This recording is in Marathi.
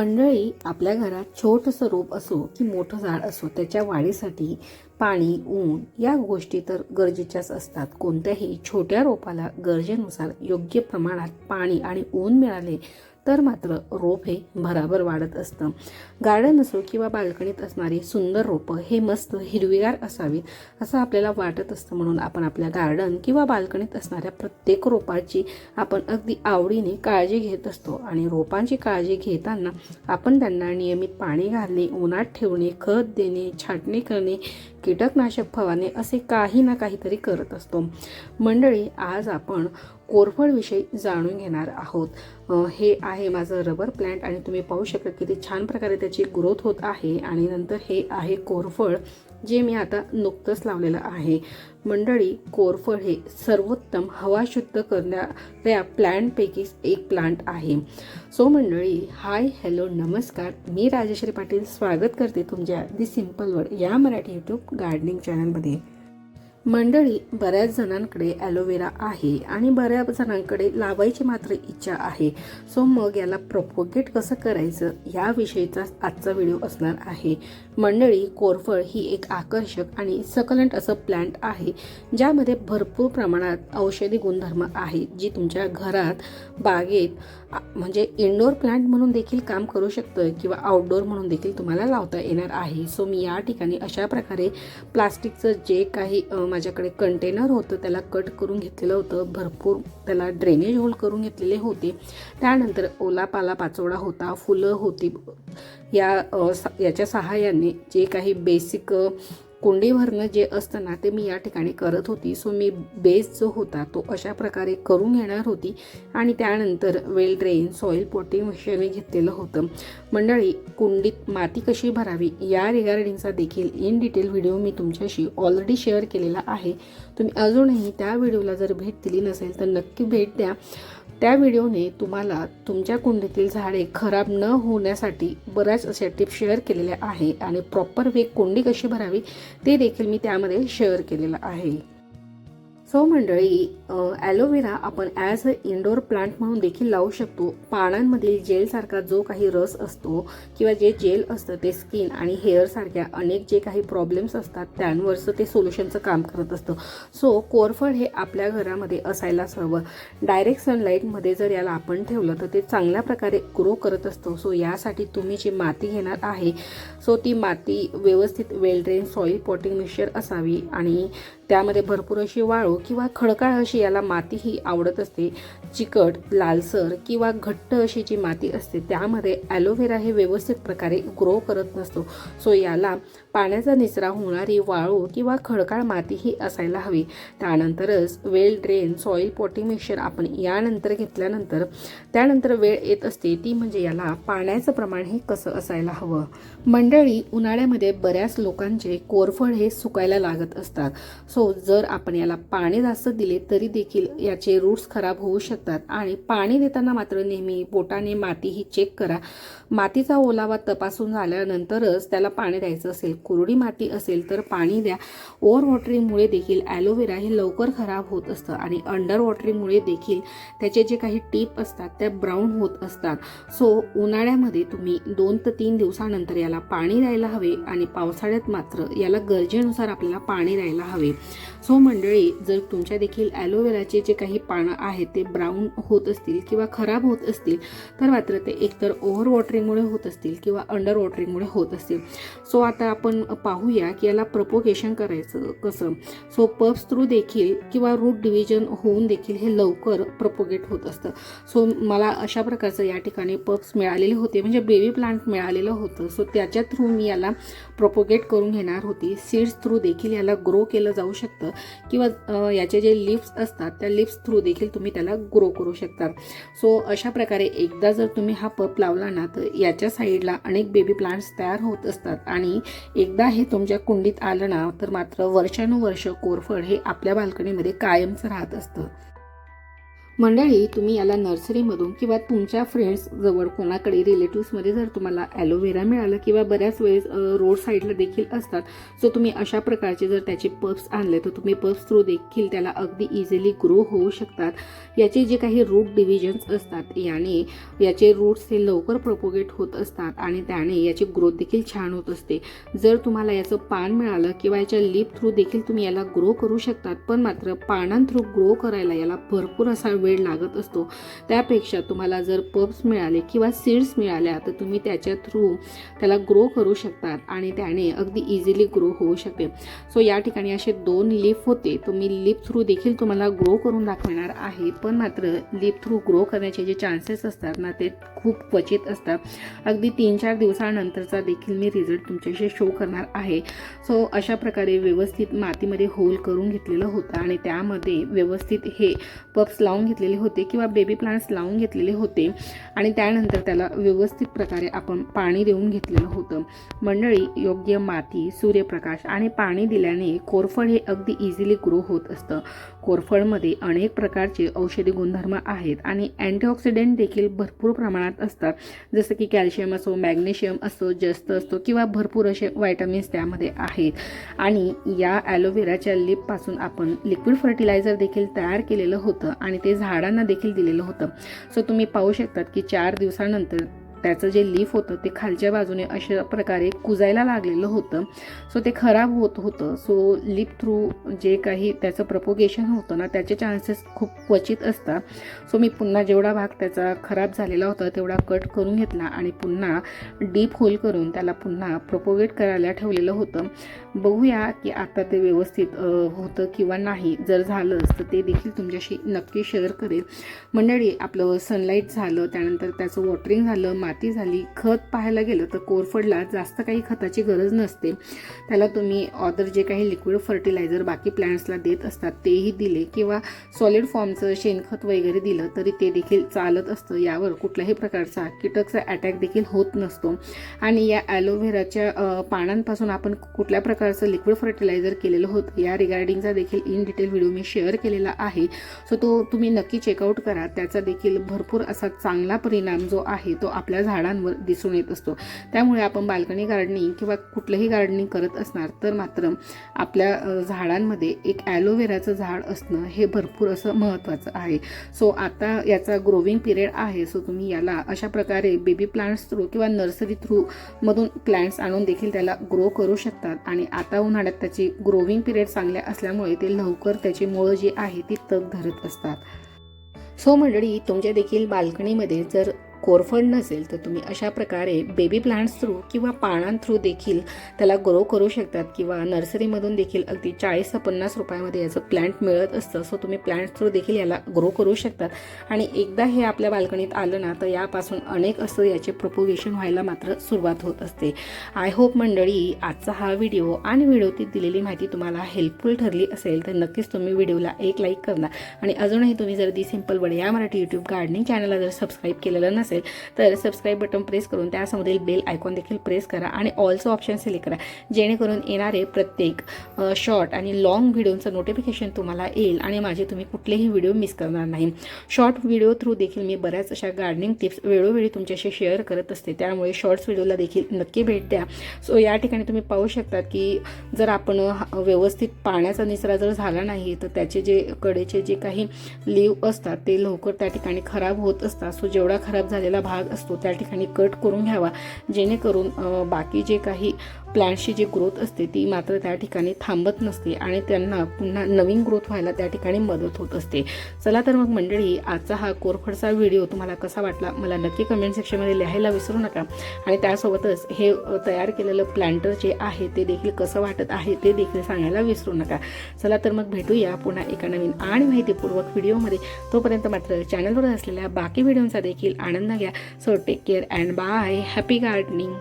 मंडळी आपल्या घरात छोटंसं रोप असो की मोठं झाड असो त्याच्या वाढीसाठी पाणी ऊन या गोष्टी तर गरजेच्याच असतात. कोणत्याही छोट्या रोपाला गरजेनुसार योग्य प्रमाणात पाणी आणि ऊन मिळाले तर मात्र रोप हे भराभर वाढत असतं. गार्डन असो किंवा बाल्कनीत असणारी सुंदर रोपं हे मस्त हिरवीगार असावीत असं आपल्याला वाटत असतं. म्हणून आपण आपल्या गार्डन किंवा बाल्कनीत असणाऱ्या प्रत्येक रोपाची आपण अगदी आवडीने काळजी घेत असतो. आणि रोपांची काळजी घेताना आपण त्यांना नियमित पाणी घालणे उन्हात ठेवणे खत देणे छाटणी करणे कीटकनाशक फवारणे असे काही ना काहीतरी करत असतो. मंडळी आज आपण कोरफडविषयी जाणून घेणार आहोत. हे आहे माझं रबर प्लांट आणि तुम्ही पाहू शकता किती छान प्रकारे त्याची ग्रोथ होत आहे आणि नंतर हे आहे कोरफड जे मी आता नुकतंच लावलेलं आहे. मंडळी कोरफड हे सर्वोत्तम हवा शुद्ध करणाऱ्या प्लांटपैकी एक प्लांट आहे. सो मंडळी हाय हॅलो नमस्कार. मी राजेश्री पाटील स्वागत करते तुमच्या दी सिंपल वर्ड या मराठी यूट्यूब गार्डनिंग चॅनलमध्ये मंडळी बऱ्याच जणांकडे ॲलोवेरा आहे आणि बऱ्याच जणांकडे लावायची मात्र इच्छा आहे. सो मग याला प्रपोगेट कसं करायचं? याविषयीचा आजचा व्हिडिओ असणार आहे. मंडळी कोरफळ ही एक आकर्षक आणि सकलंट असं प्लांट आहे ज्यामध्ये भरपूर प्रमाणात औषधी गुणधर्म आहेत जी तुमच्या घरात बागेत म्हणजे इंडोर प्लांट म्हणून देखील काम करू शकतं किंवा आउटडोर म्हणून देखील तुम्हाला लावता येणार आहे. सो मी या ठिकाणी अशा प्रकारे प्लास्टिकचं जे काही माझ्याकडे कंटेनर होतं त्याला कट करून घेतलेलं होतं. भरपूर त्याला ड्रेनेज होल करून घेतलेले होते. त्यानंतर ओला पाला पाचोडा होता फुलं होती या सा- याच्या सहाय्याने जे काही बेसिक कोंडी भरणं जे असतं ना ते मी या ठिकाणी करत होती. सो मी बेस जो होता तो अशा प्रकारे करून घेणार होती. आणि त्यानंतर well drain soil potting machine घेतलेलं होतं. मंडळी कुंडीत माती कशी भरावी या रिगार्डिंगचा देखील इन डिटेल व्हिडिओ मी तुमच्याशी ऑलरेडी शेअर केलेला आहे. तुम्ही अजूनही त्या व्हिडिओला जर भेट दिली नसेल तर नक्की भेट द्या. त्या व्हिडिओने तुम्हाला तुमच्या कुंडीतील झाडे खराब न होण्यासाठी बऱ्याच अशा टिप्स शेअर केलेल्या आहे आणि प्रॉपर वे कुंडी कशी भरावी ते देखील मी त्यामध्ये शेअर केलेलं आहे. सो मंडळी ॲलोवेरा आपण ॲज अ इनडोअर प्लांट म्हणून देखील लावू शकतो. पानांमधील जेलसारखा जो काही रस असतो किंवा जे जेल असतं ते स्किन आणि हेअरसारख्या अनेक जे काही प्रॉब्लेम्स असतात त्यांवरचं ते सोल्युशनचं काम करत असतं. सो कोरफड हे आपल्या घरामध्ये असायलाच हवं. डायरेक्ट सनलाईटमध्ये जर याला आपण ठेवलं तर ते चांगल्या प्रकारे ग्रो करत असतो. सो यासाठी तुम्ही जी माती घेणार आहे सो ती माती व्यवस्थित well drain soil potting mixture असावी आणि त्यामध्ये भरपूर अशी वाळू किंवा खडकाळ अशी याला माती ही आवडत असते. चिकट लालसर किंवा घट्ट अशी जी माती असते त्यामध्ये ॲलोव्हेरा हे व्यवस्थित प्रकारे ग्रो करत नसतो. सो याला पाण्याचा निचरा होणारी वाळू किंवा खडकाळ माती ही असायला हवी. त्यानंतरच well drain soil potting mixer आपण यानंतर घेतल्यानंतर त्यानंतर वेळ येत असते ती म्हणजे याला पाण्याचं प्रमाण हे कसं असायला हवं. मंडळी उन्हाळ्यामध्ये बऱ्याच लोकांचे कोरफड हे सुकायला लागत असतात. सो जर आपण याला पाणी जास्त दिले तरी देखील याचे रूट्स खराब होऊ शकतात. आणि पाणी देताना मात्र नेहमी बोटाने माती ही चेक करा. मातीचा ओलावा तपासून झाल्यानंतरच त्याला पाणी द्यायचं असेल कुरडी माती असेल तर पाणी द्या. ओव्हर वॉटरिंगमुळे देखील ॲलोवेरा हे लवकर खराब होत असतं आणि अंडर वॉटरिंगमुळे देखील त्याचे जे काही टीप असतात त्या ब्राऊन होत असतात. सो उन्हाळ्यामध्ये तुम्ही दोन ते तीन दिवसानंतर याला पाणी द्यायला हवे आणि पावसाळ्यात मात्र याला गरजेनुसार आपल्याला पाणी द्यायला हवे. सो मंडळी जर तुमच्या देखील ॲलोवेराचे जे काही पानं आहेत ते ब्राऊन होत असतील किंवा खराब होत असतील तर मात्र ते एकतर ओव्हर वॉटरिंगमुळे होत असतील किंवा अंडर वॉटरिंगमुळे होत असतील. सो आता आपण पाहूया की याला प्रपोगेशन करायचं कसं. सो पब्स थ्रू देखील किंवा रूट डिव्हिजन होऊन देखील हे लवकर प्रपोगेट होत असतं. सो मला अशा प्रकारचं या ठिकाणी पप्स मिळालेले होते म्हणजे बेबी प्लांट मिळालेलं होतं. सो त्याच्या थ्रू मी याला प्रपोगेट करून घेणार होती. सीड्स थ्रू देखील याला ग्रो केलं जाऊ शकतं. किंवा याचे जे लिप्स असतात त्या लिप्स थ्रू देखील तुम्ही त्याला ग्रो करू शकता सो अशा प्रकारे एकदा जर तुम्ही हा पप लावला ना तर याच्या साईडला अनेक बेबी प्लांट्स तयार होत असतात. आणि एकदा हे तुमच्या कुंडीत आलं ना तर मात्र वर्षानुवर्ष कोरफड हे आपल्या बाल्कनीमध्ये कायमचं राहत असतं. मंडळी तुम्ही याला नर्सरीमधून किंवा तुमच्या फ्रेंड्स जवळ कोणाकडे रिलेटिव्समध्ये जर तुम्हाला ॲलोव्हेरा मिळालं किंवा बऱ्याच वेळेस रोड साईडला देखील असतात सो तुम्ही अशा प्रकारचे जर त्याचे पप्स आणले तर तुम्ही पप्स थ्रू देखील त्याला अगदी इझिली ग्रो होऊ शकतात. याचे जे काही रूट डिव्हिजन्स असतात याने याचे रूट्स हे लवकर प्रोपोगेट होत असतात आणि त्याने याची ग्रोथ देखील छान होत असते. जर तुम्हाला याचं पान मिळालं किंवा याच्या लिप थ्रू देखील तुम्ही याला ग्रो करू शकतात पण मात्र पानां थ्रू ग्रो करायला याला भरपूर असा वेळ लागत असतो. त्यापेक्षा तुम्हाला जर पब्स मिळाले किंवा सीड्स मिळाल्या तर तुम्ही त्याच्या थ्रू त्याला ग्रो करू शकतात आणि त्याने अगदी इझिली ग्रो होऊ शकते. सो या ठिकाणी असे दोन लिफ होते. तो मी लिप थ्रू देखील तुम्हाला ग्रो करून दाखवणार आहे. पण मात्र लिप थ्रू ग्रो करण्याचे जे चान्सेस असतात ना ते खूप क्वचित असतात. अगदी तीन चार दिवसानंतरचा देखील मी रिझल्ट तुमच्याशी शो करणार आहे. सो अशा प्रकारे व्यवस्थित मातीमध्ये होल करून घेतलेलं होतं आणि त्यामध्ये व्यवस्थित हे पप्स लावून घेतलेले होते किंवा बेबी प्लांट्स लावून घेतलेले होते. आणि त्यानंतर त्याला व्यवस्थित प्रकारे आपण पाणी देऊन घेतलेलं होतं. मंडळी योग्य माती सूर्यप्रकाश आणि पाणी दिल्याने कोरफड हे अगदी इझिली ग्रो होत असतं. कोरफडमध्ये अनेक प्रकारचे औषधी गुणधर्म आहेत आणि अँटीऑक्सिडेंट देखील भरपूर प्रमाणात असतात. जसं की कॅल्शियम असो मॅग्नेशियम असो जस्त असतो किंवा भरपूर असे व्हायटमिन्स त्यामध्ये आहेत. आणि या ॲलोव्हेराच्या लिपपासून आपण लिक्विड फर्टिलायझर देखील तयार केलेलं होतं आणि ते झाडांना देखील दिलेलं होतं. सो तुम्ही पाहू शकतात की चार दिवसानंतर त्याचं जे लीफ होतं ते खालच्या बाजूने अशा प्रकारे कुजायला लागलेलं होतं. सो ते खराब होत होतं. सो लिप थ्रू जे काही त्याचं प्रपोगेशन होतं ना त्याचे चान्सेस खूप क्वचित असतात. सो मी पुन्हा जेवढा भाग त्याचा खराब झालेला होता तेवढा कट करून घेतला आणि पुन्हा डीप होल करून त्याला पुन्हा प्रपोगेट करायला ठेवलेलं होतं. बघूया की आता ते व्यवस्थित होतं किंवा नाही. जर झालंच तर ते देखील तुमच्याशी नक्की शेअर करेल. मंडळी आपलं सनलाईट झालं त्यानंतर त्याचं वॉटरिंग झालं माती झाली खत पाहायला गेलं तर कोरफडला जास्त काही खताची गरज नसते. त्याला तुम्ही ऑदर जे काही लिक्विड फर्टिलायझर बाकी प्लॅन्ट्सला देत असतात तेही दिले किंवा सॉलिड फॉर्मचं शेणखत वगैरे दिलं तरी ते देखील चालत असतं. यावर कुठल्याही प्रकारचा कीटकचा अटॅक देखील होत नसतो. आणि या ॲलोव्हेराच्या पानांपासून आपण कुठल्या प्रकारचं लिक्विड फर्टिलायझर केलेलं होतं या रिगार्डिंगचा देखील इन डिटेल व्हिडिओ मी शेअर केलेला आहे. सो तो तुम्ही नक्की चेकआउट करा. त्याचा देखील भरपूर असा चांगला परिणाम जो आहे तो आपल्या झाडांवर दिसून येत असतो. त्यामुळे आपण बाल्कनी गार्डनिंग किंवा कुठलंही गार्डनिंग करत असणार तर मात्र आपल्या झाडांमध्ये एक ॲलोवेराचं झाड असणं हे भरपूर असं महत्त्वाचं आहे. सो आता याचा ग्रोविंग पिरियड आहे. सो तुम्ही याला अशा प्रकारे बेबी प्लांट्स थ्रू किंवा नर्सरी थ्रू मधून प्लांट्स आणून देखील त्याला ग्रो करू शकतात. आणि आता उन्हाळ्यात त्याची ग्रोविंग पिरियड चांगल्या असल्यामुळे ते लवकर त्याची मुळं जी आहे ती तग धरत असतात. सो मंडळी तुमच्या देखील बाल्कनीमध्ये जर कोरफड नसेल तर तुम्ही अशा प्रकारे बेबी प्लांट्स थ्रू किंवा पानां थ्रू देखील त्याला ग्रो करू शकतात किंवा नर्सरीमधून देखील अगदी चाळीस ते पन्नास रुपयामध्ये याचं प्लांट मिळत असतं. सो तुम्ही प्लांट थ्रू देखील याला ग्रो करू शकतात. आणि एकदा हे आपल्या बाल्कनीत आलं ना तर यापासून अनेक असं याचे प्रोपोगेशन व्हायला मात्र सुरुवात होत असते. आय होप मंडळी आजचा हा व्हिडिओ आणि व्हिडिओतील दिलेली माहिती तुम्हाला हेल्पफुल ठरली असेल तर नक्कीच तुम्ही व्हिडिओला एक लाईक करणार आणि अजूनही तुम्ही जर दी सिंपल वर्ड या मराठी यूट्यूब गार्डनिंग चॅनलला जर सबस्क्राईब केलेलं नसेल तर सबस्क्राईब बटन प्रेस करून त्यासमोरील बेल आयकॉन देखील प्रेस करा आणि ऑल्सो ऑप्शन सिलेक्ट करा. जेणेकरून येणारे प्रत्येक शॉर्ट आणि लॉंग व्हिडिओचं नोटिफिकेशन तुम्हाला येईल आणि माझे तुम्ही कुठलेही व्हिडिओ मिस करणार नाही. शॉर्ट व्हिडिओ थ्रू देखील मी बऱ्याच अशा गार्डनिंग टिप्स वेळोवेळी तुमच्याशी शेअर करत असते. त्यामुळे शॉर्ट्स व्हिडिओला देखील नक्की भेट द्या. सो या ठिकाणी तुम्ही पाहू शकता की जर आपण व्यवस्थित पाण्याचा निचरा जर झाला नाही तर त्याचे जे कडेचे जे काही लीव असतात ते लवकर त्या ठिकाणी खराब होत असतात. सो जेवढा खराब झाला झालेला भाग असतो त्या ठिकाणी कट करून घ्यावा. जेणेकरून बाकी जे काही प्लॅन्टची जी ग्रोथ असते ती मात्र त्या ठिकाणी थांबत नसते आणि त्यांना पुन्हा नवीन ग्रोथ व्हायला त्या ठिकाणी मदत होत असते. चला तर मग मंडळी आजचा हा कोरफडचा व्हिडिओ तुम्हाला कसा वाटला मला नक्की कमेंट सेक्शनमध्ये लिहायला विसरू नका. आणि त्यासोबतच हे तयार केलेलं प्लॅन्टर जे आहे ते देखील कसं वाटत आहे ते देखील सांगायला विसरू नका. चला तर मग भेटूया पुन्हा एका नवीन आणि माहितीपूर्वक व्हिडिओमध्ये तोपर्यंत मात्र चॅनलवर असलेल्या बाकी व्हिडिओंचा देखील आनंद घ्या. So take care and bye happy gardening